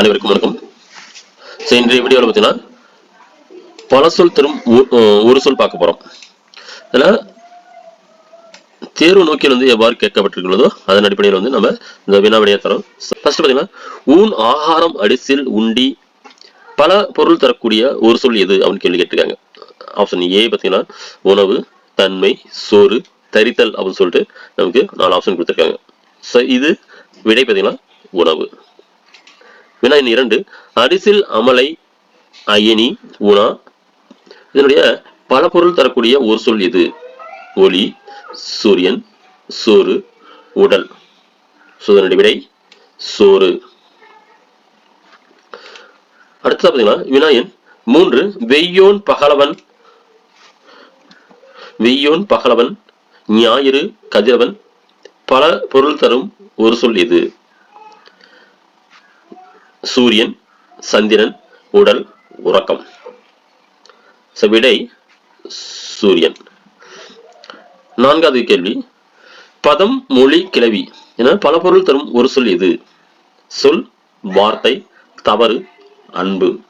அனைவருக்கும் வணக்கம். சரி, இன்றைய வீடியோவில் பார்த்தீங்கன்னா பல சொல் தரும் ஒரு சொல் பார்க்க போறோம். அதில் தேர்வு நோக்கியில் வந்து எவ்வாறு கேட்கப்பட்டிருக்கிறதோ அதன் அடிப்படையில் வந்து நம்ம இந்த வினாவிடையை தரோம். ஃபர்ஸ்ட் பார்த்தீங்கன்னா ஊன் ஆகாரம் அடிசில் உண்டி பல பொருள் தரக்கூடிய ஒரு சொல் எது அப்படின்னு கேள்வி கேட்டிருக்காங்க. ஆப்ஷன் ஏ பார்த்தீங்கன்னா உணவு தன்மை சோறு தரித்தல் அப்படின்னு சொல்லிட்டு நமக்கு நாலு ஆப்ஷன் கொடுத்துருக்காங்க. ஸோ இது விடை பார்த்தீங்கன்னா உணவு. வினா எண் இரண்டு. அரிசில் அமலை அயனி உணா. இதனுடைய பல பொருள் தரக்கூடிய ஒரு சொல் இது. ஒளி சூரியன் சோறு உடல். சோதனுடைய விடை சோறு. அடுத்தது பார்த்தீங்கன்னா வினாயன் மூன்று. வெய்யோன் பகலவன் வெய்யோன் பகலவன் ஞாயிறு கதிரவன் பல பொருள் தரும் ஒரு சொல் இது. சூரியன் சந்திரன் உடல் உறக்கம். So, விடை சூரியன். நான்காவது கேள்வி. பதம் மொழி கிளவி என பல பொருள் தரும் ஒரு சொல் இது சொல் வார்த்தை தவறு அன்பு.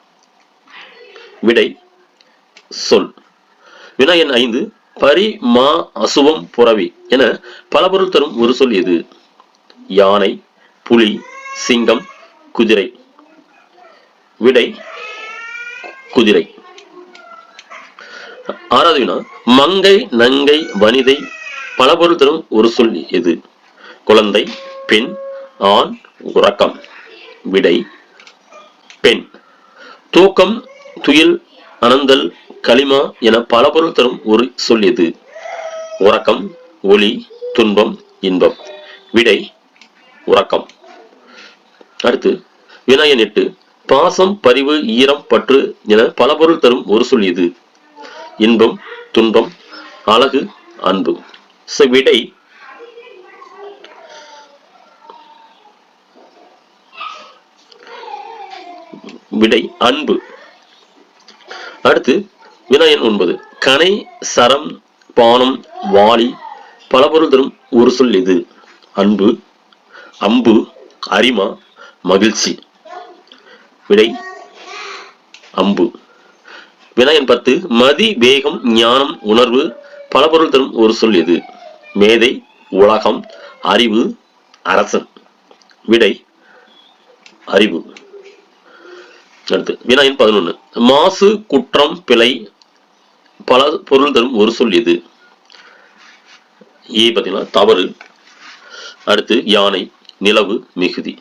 விடை சொல். வினா எண் ஐந்து. பரி மா அசுவம் புறவி என பல பொருள் தரும் ஒரு சொல் இது யானை புலி சிங்கம் குதிரை. விடை குதிரை. ஆறாவது வினா மங்கை நங்கை வனிதை பல பொருள் தரும் ஒரு சொல் எது? குழந்தை பெண் ஆண் உறக்கம். விடை பெண். தூக்கம் துயில் அனந்தல் களிமா என பல பொருள் தரும் ஒரு சொல் எது? உறக்கம் ஒளி துன்பம் இன்பம். விடை உறக்கம். அடுத்து வினாயன் எட்டு. பாசம் பரிவு ஈரம் பற்று என பல பொருள் தரும் ஒரு சொல் இது. இன்பம் துன்பம் அழகு அன்பு. So, விடை. விடை அன்பு. அடுத்து வினாயன் ஒன்பது. கனை சரம் பானம் வாளி பல பொருள் தரும் ஒரு சொல் இது. அன்பு அம்பு அரிமா மகிழ்ச்சி. விடை அம்பு. வினாயன் பத்து மதி வேகம் ஞானம் உணர்வு பல பொருள் தரும் ஒரு சொல் எது? மேதை உலகம் அறிவு அரசன். விடை அறிவு. அடுத்து வினாயன் பதினொன்று மாசு குற்றம் பிழை பல பொருள் தரும் ஒரு சொல் எது? ஏ பார்த்தீங்கன்னா தவறு. அடுத்து யானை நிலவு மிகுதி.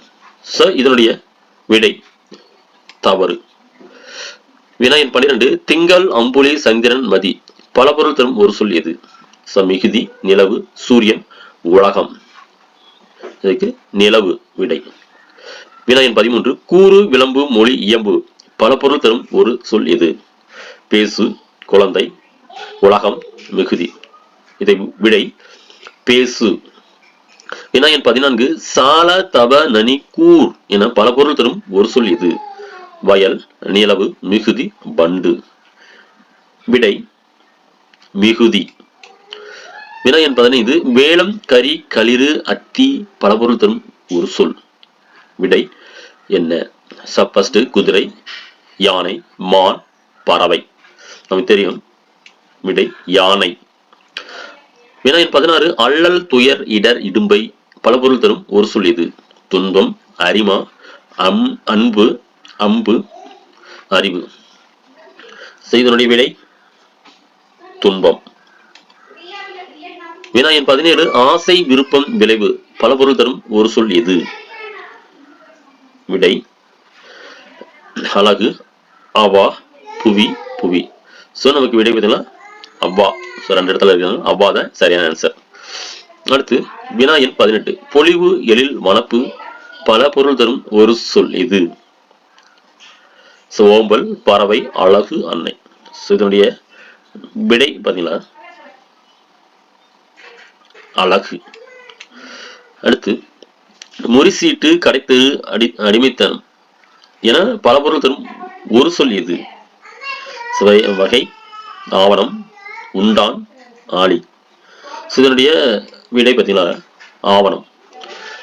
ச இதனுடைய விடை தவறு. வினாயன் பன்னிரண்டு திங்கள் அம்புலி சந்திரன் மதி. பல பொருள் தரும் ஒரு சொல் எது? ச மிகுதி நிலவு சூரியன் உலகம். இதுக்கு நிலவு விடை. வினாயன் பதிமூன்று கூறு விளம்பு மொழி இயம்பு. பல பொருள் தரும் ஒரு சொல் எது? பேசு குழந்தை உலகம் மிகுதி. இதை விடை பேசு. வினாயன் பதினான்கு சால தப நனி கூர் என பல பொருள் தரும் ஒரு சொல் எது? வயல் நிலவு மிகுதி பண்டு. விடை மிகுதி. வினாயன் பதினைந்து வேளம் கரி களிறு அத்தி பலபொருள் தரும் ஒரு சொல். விடை என்ன? சப்பஸ்ட் குதிரை யானை மான் பறவை. நமக்கு தெரியும். விடை யானை. வினாயன் பதினாறு அள்ளல் துயர் இடர் இடும்பை பலபொருள் தரும் ஒரு சொல் இது. துன்பம் அரிமா அம் அன்பு அம்பு அறிவு. செய்தனுடைய விடை துன்பம். வினாயன் பதினேழு ஆசை விருப்பம் விளைவு. பல பொருள் தரும் ஒரு சொல் எது? விடை அழகு அவா புவி புவி. ஸோ நமக்கு விடை பார்த்தீங்கன்னா அவ்வா ஸோ ரெண்டு இடத்துல இருக்காங்க. அவ்வா தான் சரியான ஆன்சர் அடுத்து வினாயன் பதினெட்டு. பொலிவு எழில் வனப்பு. பல பொருள் தரும் ஒரு சொல் இது ஸோ ஓம்பல் பறவை அழகு அன்னை. ஸோ இதனுடைய விடை பார்த்தீங்கன்னா அழகு. அடுத்து முறிசீட்டு கடைத்து அடி அடிமைத்தனம். என பல பொருள் தரும் ஒரு சொல் இது. சுவை வகை ஆவணம் உண்டான் ஆளி. ஸோ இதனுடைய விடை பார்த்தீங்கன்னா ஆவணம்.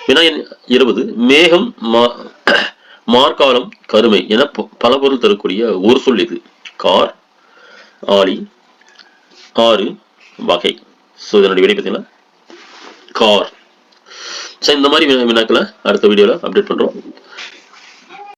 வினாயன் இருபது. மேகம் மா மார்க்காலம் கருமை என பல பொருள் தரக்கூடிய ஒரு சொல் இது. கார் ஆளி ஆறு வகை. ஸோ இதனுடைய விடை பார்த்தீங்கன்னா கார். ஸோ இந்த மாதிரி வினா- வினாக்களை அடுத்த வீடியோவில் அப்டேட் பண்ணுறோம்